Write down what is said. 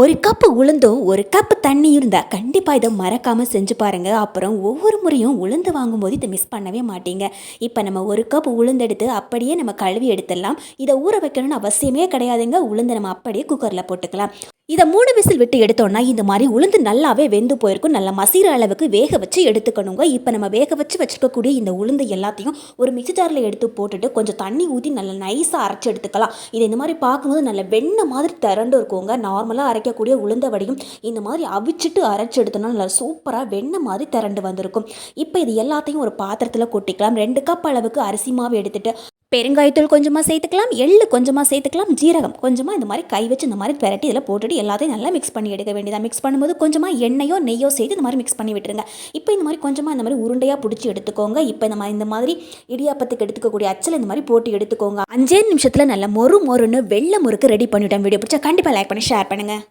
ஒரு கப்பு உளுந்தும் ஒரு கப்பு தண்ணி இருந்தால் கண்டிப்பாக இதை மறக்காமல் செஞ்சு பாருங்கள் அப்புறம் ஒவ்வொரு முறையும் உளுந்து வாங்கும்போது இதை மிஸ் பண்ணவே மாட்டீங்க. இப்போ நம்ம ஒரு கப் உளுந்தெடுத்து அப்படியே நம்ம கழுவி எடுத்துடலாம். இதை ஊற வைக்கணும்னு அவசியமே கிடையாதுங்க. உளுந்து நம்ம அப்படியே குக்கரில் போட்டுக்கலாம். இதை மூணு விசில் விட்டு எடுத்தோம்னா இந்த மாதிரி உளுந்து நல்லாவே வெந்து போயிருக்கும். நல்லா மசீர அளவுக்கு வேக வச்சு எடுத்துக்கணுங்க. இப்போ நம்ம வேக வச்சு வச்சுக்கக்கூடிய இந்த உளுந்து எல்லாத்தையும் ஒரு மிக்சி ஜாரில் எடுத்து போட்டுட்டு கொஞ்சம் தண்ணி ஊற்றி நல்லா நைஸாக அரைச்சி எடுத்துக்கலாம். இது இந்த மாதிரி பார்க்கும்போது நல்ல வெண்ணெய் மாதிரி திரண்டு இருக்குங்க. நார்மலாக அரைக்கக்கூடிய உளுந்த வடியும் இந்த மாதிரி அவிச்சிட்டு அரைச்சி எடுத்தோம்னா நல்லா சூப்பராக வெண்ணெய் மாதிரி திரண்டு வந்திருக்கும். இப்போ இது எல்லாத்தையும் ஒரு பாத்திரத்தில் கொட்டிக்கலாம். ரெண்டு கப் அளவுக்கு அரிசி மாவு எடுத்துகிட்டு பெருங்காயத்தூள் கொஞ்சமாக சேர்த்துக்கலாம் எள்ளு கொஞ்சமாக சேர்த்துக்கலாம் ஜீரகம் கொஞ்சமாக இந்த மாதிரி கை வச்சு இந்த மாதிரி பெரட்டி இதில் போட்டுட்டு எல்லாத்தையும் நல்லா மிக்ஸ் பண்ணி எடுக்க வேண்டியதாக மிக்ஸ் பண்ணும்போது கொஞ்சமாக எண்ணெயோ நெய்யோ சேர்த்து இந்த மாதிரி மிக்ஸ் பண்ணி விட்டுருங்க. இப்போ இந்த மாதிரி கொஞ்சமாக இந்த மாதிரி உருண்டையாக பிடிச்சி எடுத்துக்கோங்க. இப்போ இந்த மாதிரி இந்த மாதிரி இடியாப்பத்துக்கு எடுத்துக்கக்கூடிய அச்சல் இந்த மாதிரி போட்டு எடுத்துக்கோங்க. அஞ்சே நிமிஷத்தில் நல்ல மொறு மொறுன்னு வெள்ளை முறுக்கு ரெடி பண்ணிவிட்டேன் வீடியோ பிடிச்சா கண்டிப்பாக லைக் பண்ணி ஷேர் பண்ணுங்கள்